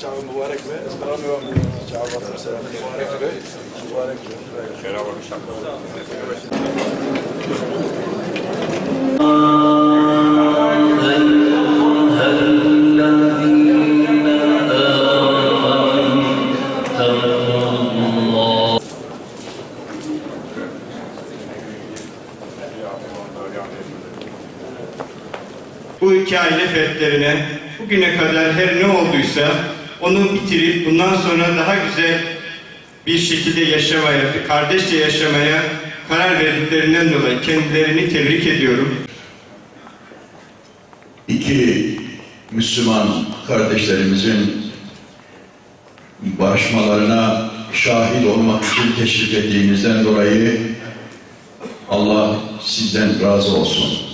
Çağın mübarek ve ıstıram ve çağın mübarek ve mübarek ve mübarek ve Bu iki aile fertlerine bugüne kadar her ne olduysa onu bitirip bundan sonra daha güzel bir şekilde yaşamaya, kardeşçe yaşamaya karar verdiklerinden dolayı kendilerini tebrik ediyorum. iki Müslüman kardeşlerimizin barışmalarına şahit olmak için teşvik ettiğinizden dolayı Allah sizden razı olsun.